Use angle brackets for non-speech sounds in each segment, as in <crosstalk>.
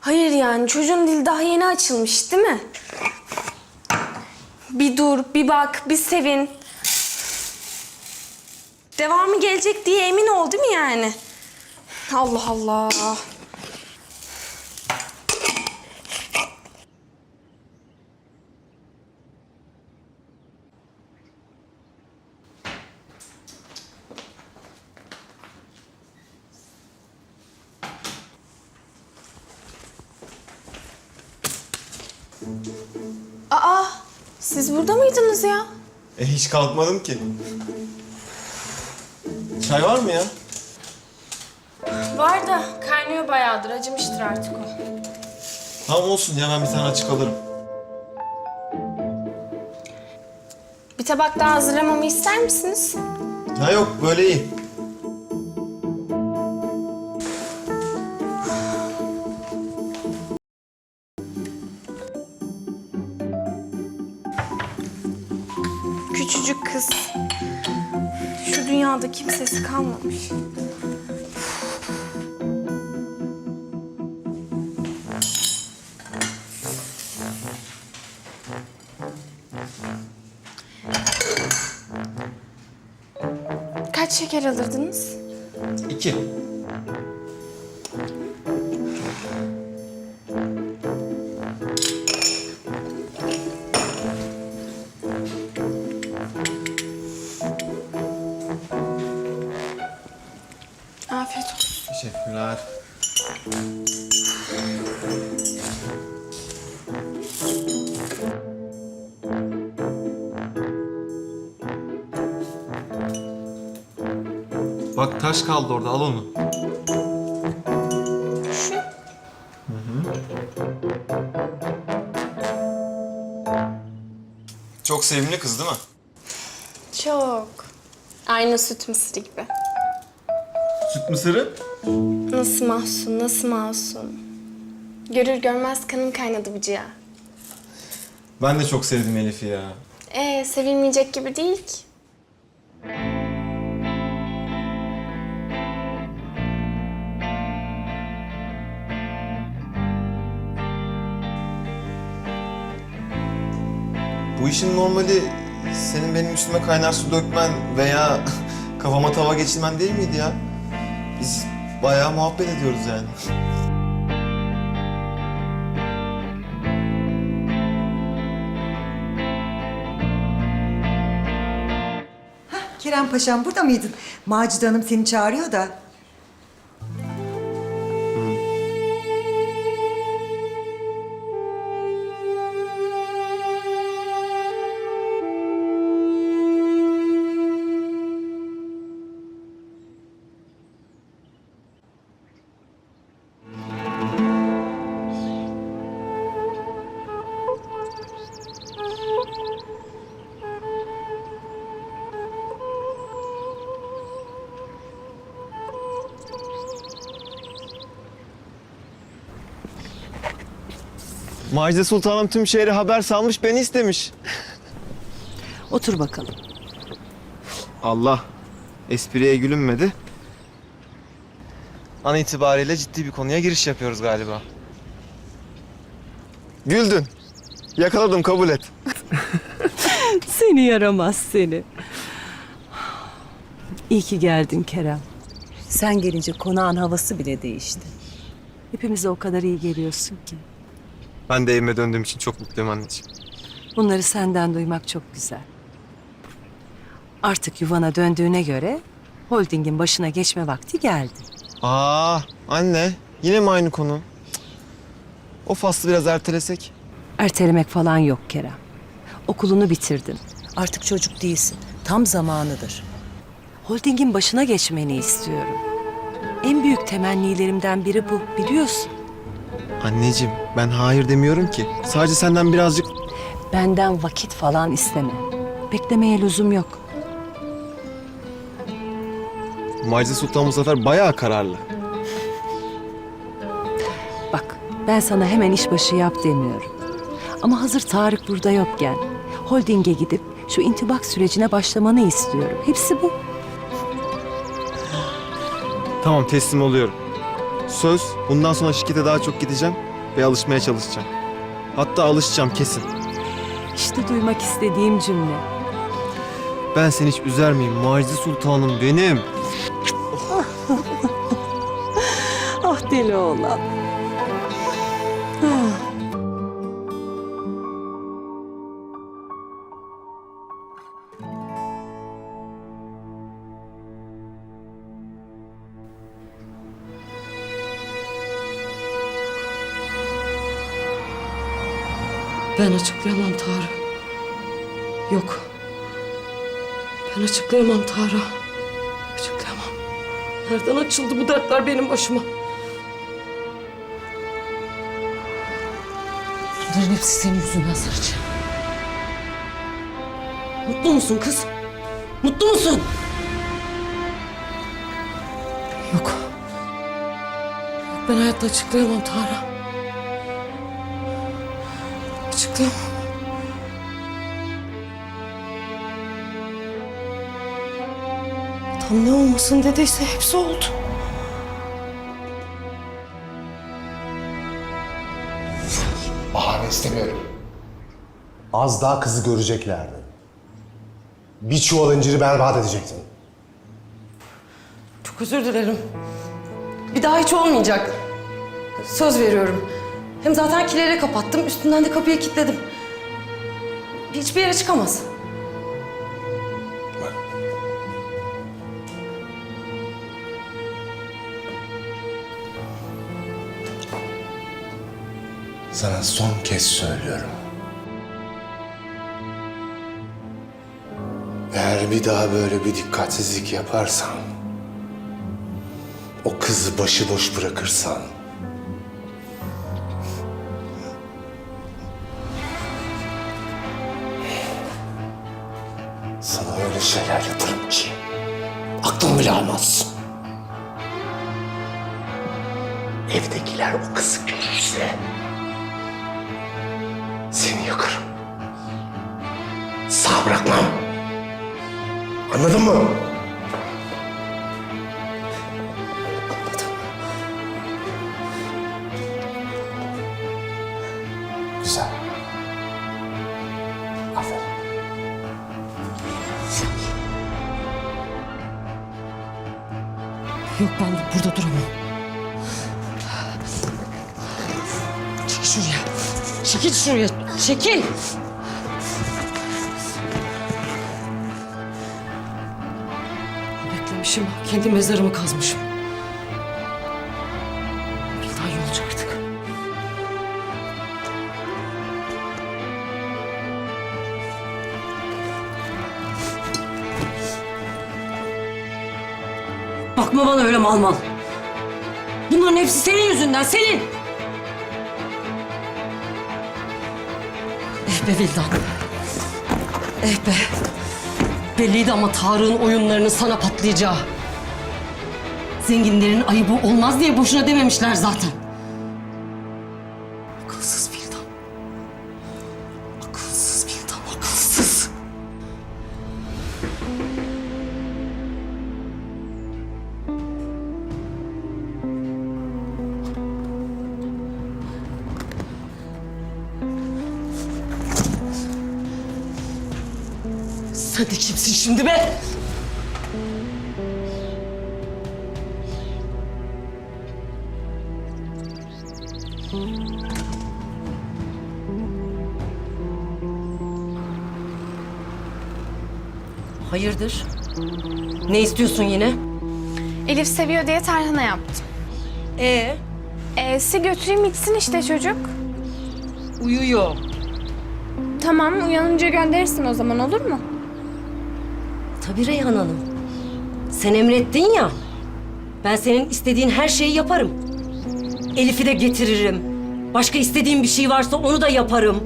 Hayır yani çocuğun dili daha yeni açılmış değil mi? Bir dur, bir bak, bir sevin. Devamı gelecek diye emin ol değil mi yani? Allah Allah. Aa, siz burada mıydınız ya? E hiç kalkmadım ki. Çay var mı ya? Var da kaynıyor bayağıdır, acımıştır artık o. Tamam olsun ya ben bir tane açık alırım. Bir tabak daha hazırlamamı ister misiniz? Ha yok böyle iyi. Küçücük kız. Şu dünyada kimsesi kalmamış. Kaç şeker alırdınız? İki. Bak taş kaldı orada al onu. Şu. Çok sevimli kız değil mi? Çok. Aynı süt mısırı gibi. Süt mısırı? Nasıl mahzun, nasıl masum. Görür görmez kanım kaynadı bıcıya. Ben de çok sevdim Elif'i ya. Ee, sevilmeyecek gibi değil ki. Bu işin normali senin benim üstüme kaynar su dökmen veya <laughs> kafama tava geçirmen değil miydi ya? Biz bayağı muhabbet ediyoruz yani. Kerem Paşam burada mıydın? Macide Hanım seni çağırıyor da. Macide Sultanım tüm şehre haber salmış beni istemiş. Otur bakalım. Allah espriye gülünmedi. An itibariyle ciddi bir konuya giriş yapıyoruz galiba. Güldün. Yakaladım kabul et. <laughs> Seni yaramaz seni. İyi ki geldin Kerem. Sen gelince konağın havası bile değişti. Hepimize o kadar iyi geliyorsun ki. Ben de evime döndüğüm için çok mutluyum anneciğim. Bunları senden duymak çok güzel. Artık yuvana döndüğüne göre holdingin başına geçme vakti geldi. Aa anne yine mi aynı konu? Cık. O faslı biraz ertelesek. Ertelemek falan yok Kerem. Okulunu bitirdin. Artık çocuk değilsin. Tam zamanıdır. Holdingin başına geçmeni istiyorum. En büyük temennilerimden biri bu biliyorsun. Anneciğim ben hayır demiyorum ki. Sadece senden birazcık... Benden vakit falan isteme. Beklemeye lüzum yok. Macide Sultan bu sefer bayağı kararlı. Bak ben sana hemen işbaşı yap demiyorum. Ama hazır Tarık burada yokken holdinge gidip şu intibak sürecine başlamanı istiyorum. Hepsi bu. Tamam teslim oluyorum. Söz bundan sonra şirkete daha çok gideceğim. ve alışmaya çalışacağım. Hatta alışacağım kesin. İşte duymak istediğim cümle. Ben seni hiç üzer miyim? Macide Sultanım benim. Ah <laughs> deli oğlan. Ben açıklayamam Tarık. Yok. Ben açıklayamam Tarık. Açıklayamam. Nereden açıldı bu dertler benim başıma? Bunların hepsi senin yüzünden Sarıcı. Mutlu musun kız? Mutlu musun? Yok. Yok ben hayatta açıklayamam Tarık. Açıklayamam. Tam ne olmasın dediyse hepsi oldu. Bahane istemiyorum. Az daha kızı göreceklerdi. Bir çuval inciri berbat edecektin. Çok özür dilerim. Bir daha hiç olmayacak. Söz veriyorum. Hem zaten kilere kapattım, üstünden de kapıyı kilitledim. Hiçbir yere çıkamaz. Sana son kez söylüyorum. Eğer bir daha böyle bir dikkatsizlik yaparsan, o kızı başıboş bırakırsan, sana öyle şeyler yaparım ki aklın bile almaz. Evdekiler o kızı görürse seni yakarım. Sağ bırakmam. Anladın mı? Burada duramam. Çekil şuraya. Çekil şuraya. Çekil. Beklemişim. Kendi mezarımı kazmışım. Bakma bana öyle mal mal. Bunların hepsi senin yüzünden, senin. Eh be Vildan. Eh be. Belliydi ama Tarık'ın oyunlarının sana patlayacağı. Zenginlerin ayıbı olmaz diye boşuna dememişler zaten. Sen de kimsin şimdi be? Hayırdır? Ne istiyorsun yine? Elif seviyor diye tarhana yaptım. Ee? E'si götüreyim içsin işte çocuk. Uyuyor. Tamam uyanınca gönderirsin o zaman olur mu? Tabii Reyhan Hanım. Sen emrettin ya. Ben senin istediğin her şeyi yaparım. Elif'i de getiririm. Başka istediğin bir şey varsa onu da yaparım.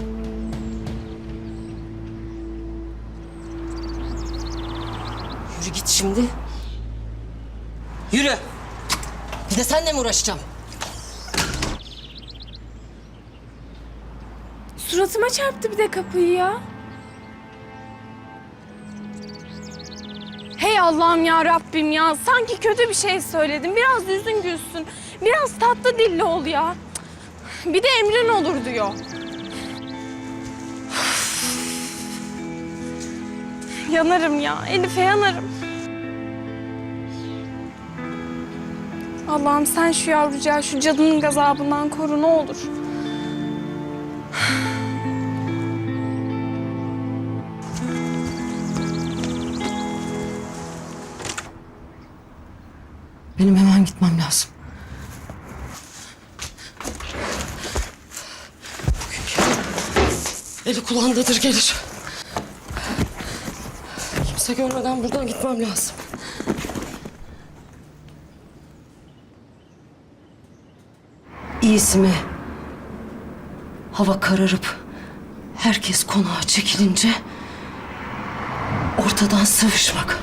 Yürü git şimdi. Yürü. Bir de seninle mi uğraşacağım? Suratıma çarptı bir de kapıyı ya. Allah'ım ya Rabbim ya. Sanki kötü bir şey söyledim. Biraz yüzün gülsün. Biraz tatlı dilli ol ya. Bir de emrin olur diyor. yanarım ya. Elif'e yanarım. Allah'ım sen şu yavrucağı şu cadının gazabından koru ne olur. Benim hemen gitmem lazım. Eli kulağındadır gelir. Kimse görmeden buradan gitmem lazım. İyisi mi? Hava kararıp herkes konağa çekilince ortadan sıvışmak.